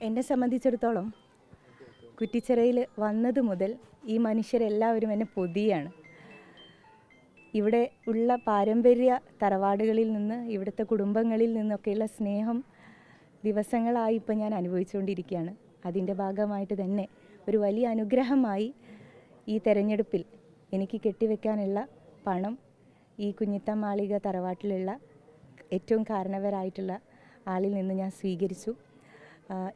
എന്നെ സംബന്ധിച്ചിടത്തോളം കുറ്റിച്ചിറയിൽ വന്നത് മുതൽ ഈ മനുഷ്യരെല്ലാവരും എന്നെ പൊതിയാണ്. ഇവിടെ ഉള്ള പാരമ്പര്യ തറവാടുകളിൽ നിന്ന് ഇവിടുത്തെ കുടുംബങ്ങളിൽ നിന്നൊക്കെയുള്ള സ്നേഹം ദിവസങ്ങളായി ഇപ്പം ഞാൻ അനുഭവിച്ചുകൊണ്ടിരിക്കുകയാണ്. അതിന്റെ ഭാഗമായിട്ട് തന്നെ ഒരു വലിയ അനുഗ്രഹമായി ഈ തെരഞ്ഞെടുപ്പിൽ എനിക്ക് കെട്ടിവെക്കാനുള്ള പണം ഈ കുഞ്ഞിത്ത മാളിക തറവാട്ടിലുള്ള ഏറ്റവും കാരണവരായിട്ടുള്ള ആളിൽ നിന്ന് ഞാൻ സ്വീകരിച്ചു.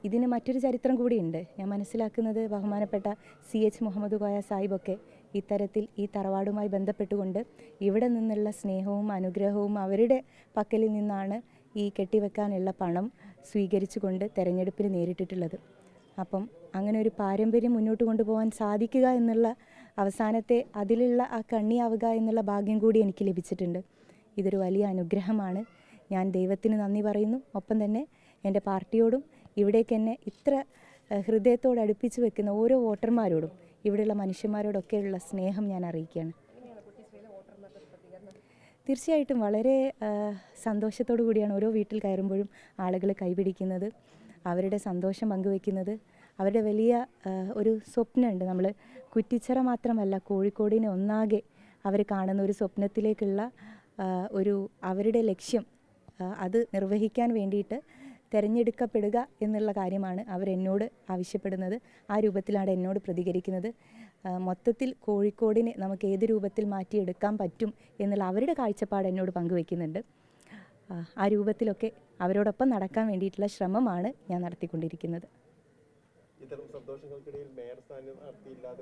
ഇതിന് മറ്റൊരു ചരിത്രം കൂടിയുണ്ട്. ഞാൻ മനസ്സിലാക്കുന്നത് ബഹുമാനപ്പെട്ട സി എച്ച് മുഹമ്മദ് കോയ സാഹിബൊക്കെ ഇത്തരത്തിൽ ഈ തറവാടുമായി ബന്ധപ്പെട്ടുകൊണ്ട് ഇവിടെ നിന്നുള്ള സ്നേഹവും അനുഗ്രഹവും അവരുടെ പക്കലിൽ നിന്നാണ് ഈ കെട്ടിവെക്കാനുള്ള പണം സ്വീകരിച്ചുകൊണ്ട് തെരഞ്ഞെടുപ്പിന് നേരിട്ടിട്ടുള്ളത്. അപ്പം അങ്ങനെ ഒരു പാരമ്പര്യം മുന്നോട്ട് കൊണ്ടുപോകാൻ സാധിക്കുക എന്നുള്ള അവസാനത്തെ അതിലുള്ള ആ കണ്ണിയാവുക എന്നുള്ള ഭാഗ്യം കൂടി എനിക്ക് ലഭിച്ചിട്ടുണ്ട്. ഇതൊരു വലിയ അനുഗ്രഹമാണ്. ഞാൻ ദൈവത്തിന് നന്ദി പറയുന്നു. ഒപ്പം തന്നെ എന്റെ പാർട്ടിയോടും ഇവിടേക്ക് ഇത്ര ഹൃദയത്തോട് അടുപ്പിച്ച് വെക്കുന്ന ഓരോ വോട്ടർമാരോടും ഇവിടെയുള്ള മനുഷ്യന്മാരോടൊക്കെയുള്ള സ്നേഹം ഞാൻ അറിയിക്കുകയാണ്. തീർച്ചയായിട്ടും വളരെ സന്തോഷത്തോടു കൂടിയാണ് ഓരോ വീട്ടിൽ കയറുമ്പോഴും ആളുകൾ കൈപിടിക്കുന്നത് അവരുടെ സന്തോഷം പങ്കുവെക്കുന്നത്. അവരുടെ വലിയ ഒരു സ്വപ്നമുണ്ട് നമ്മൾ കുറ്റിച്ചിറ മാത്രമല്ല കോഴിക്കോടിനെ ഒന്നാകെ അവർ കാണുന്ന ഒരു സ്വപ്നത്തിലേക്കുള്ള ഒരു അവരുടെ ലക്ഷ്യം അത് നിർവഹിക്കാൻ വേണ്ടിയിട്ട് തിരഞ്ഞെടുക്കപ്പെടുക എന്നുള്ള കാര്യമാണ് അവരെന്നോട് ആവശ്യപ്പെടുന്നത്. ആ രൂപത്തിലാണ് എന്നോട് പ്രതികരിക്കുന്നത്. മൊത്തത്തിൽ കോഴിക്കോടിനെ നമുക്ക് ഏത് രൂപത്തിൽ മാറ്റിയെടുക്കാൻ പറ്റും എന്നുള്ള അവരുടെ കാഴ്ചപ്പാട് എന്നോട് പങ്കുവെക്കുന്നുണ്ട്. ആ, രൂപത്തിലൊക്കെ അവരോടൊപ്പം നടക്കാൻ വേണ്ടിയിട്ടുള്ള ശ്രമമാണ് ഞാൻ നടത്തിക്കൊണ്ടിരിക്കുന്നത്.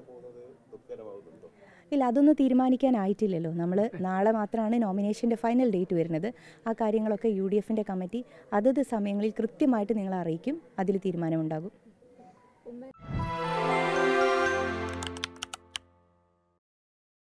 പോകുന്നത് ഇല്ല അതൊന്നും തീരുമാനിക്കാനായിട്ടില്ലല്ലോ. നമ്മൾ നാളെ മാത്രമാണ് നോമിനേഷന്റെ ഫൈനൽ ഡേറ്റ് വരുന്നത്. ആ കാര്യങ്ങളൊക്കെ യു ഡി എഫിന്റെ കമ്മിറ്റി അതത് സമയങ്ങളിൽ കൃത്യമായിട്ട് നിങ്ങളെ അറിയിക്കും. അതിൽ തീരുമാനമുണ്ടാകും.